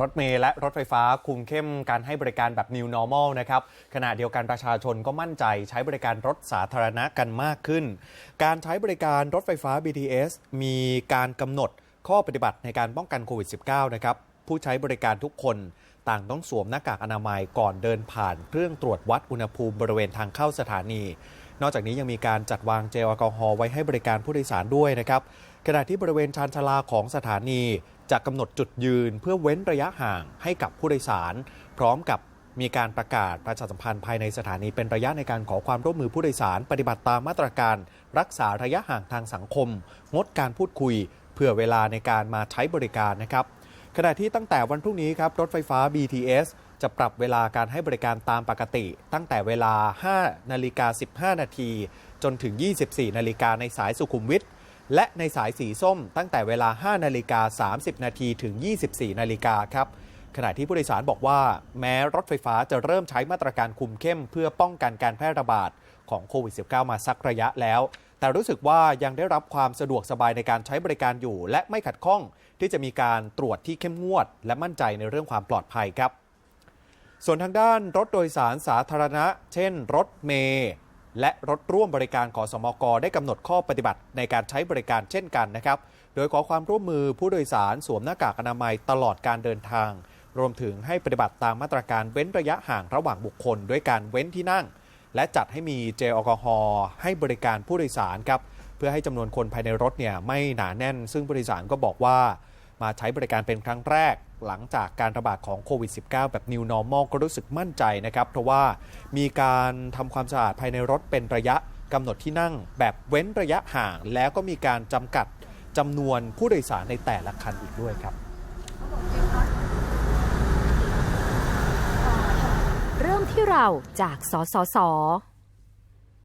รถเมล์และรถไฟฟ้าคุมเข้มการให้บริการแบบ New Normal นะครับขณะเดียวกันประชาชนก็มั่นใจใช้บริการรถสาธารณะกันมากขึ้น การใช้บริการรถไฟฟ้า BTS มีการกำหนดข้อปฏิบัติในการป้องกันโควิด -19 นะครับผู้ใช้บริการทุกคนต่างต้องสวมหน้ากากอนามัยก่อนเดินผ่านเครื่องตรวจวัดอุณหภูมิบริเวณทางเข้าสถานี นอกจากนี้ยังมีการจัดวางเจลแอลกอฮอล์ไว้ให้บริการผู้โดยสารด้วยนะครับขณะที่บริเวณชานชาลาของสถานี จะกำหนดจุดยืนเพื่อเว้นระยะห่างให้กับผู้โดยสาร พร้อมกับมีการประกาศประชาสัมพันธ์ภายในสถานีเป็นระยะในการขอความร่วมมือผู้โดยสาร ปฏิบัติตามมาตรการ รักษาระยะห่างทางสังคม งดการพูดคุย เพื่อเวลาในการมาใช้บริการนะครับ ขณะที่ตั้งแต่วันพรุ่งนี้ครับรถไฟฟ้า BTS จะปรับเวลาการให้บริการตามปกติ ตั้งแต่เวลา 5 นาฬิกา 15 นาที จนถึง 24 นาฬิกาในสายสุขุมวิท และในสายสีส้มตั้งแต่เวลา 5 นาฬิกา 30 นาทีถึง 24 นาฬิกาครับ ขณะที่ผู้โดยสารบอกว่า แม้รถไฟฟ้าจะเริ่มใช้มาตรการคุมเข้ม เพื่อป้องกันการแพร่ระบาดของโควิด -19 มาสักระยะแล้ว แต่รู้สึกว่ายังได้รับความสะดวกสบายในการใช้บริการอยู่ และไม่ขัดข้องที่จะมีการตรวจที่เข้มงวด และมั่นใจในเรื่องความปลอดภัยครับ ส่วนทางด้านรถโดยสารสาธารณะ เช่น รถเมล์ และรถร่วมบริการขอสมกได้กำหนดข้อปฏิบัติในการใช้บริการเช่นกันนะครับ โดยขอความร่วมมือผู้โดยสารสวมหน้ากากอนามัยตลอดการเดินทาง รวมถึงให้ปฏิบัติตามมาตรการเว้นระยะห่างระหว่างบุคคล ด้วยการเว้นที่นั่ง และจัดให้มีเจลแอลกอฮอล์ให้บริการผู้โดยสารครับเพื่อให้จำนวนคนภายในรถเนี่ยไม่หนาแน่น ซึ่งผู้โดยสารก็บอกว่า มาใช้บริการเป็นครั้งแรก หลังจากการระบาดของโควิด -19 แบบ New Normal ก็รู้สึกมั่นใจนะครับ เพราะว่ามีการทำความสะอาดภายในรถเป็นระยะกำหนดที่นั่งแบบเว้นระยะห่าง แล้วก็มีการจำกัดจำนวนผู้โดยสารในแต่ละคันอีกด้วยครับเริ่มที่เราจากสสส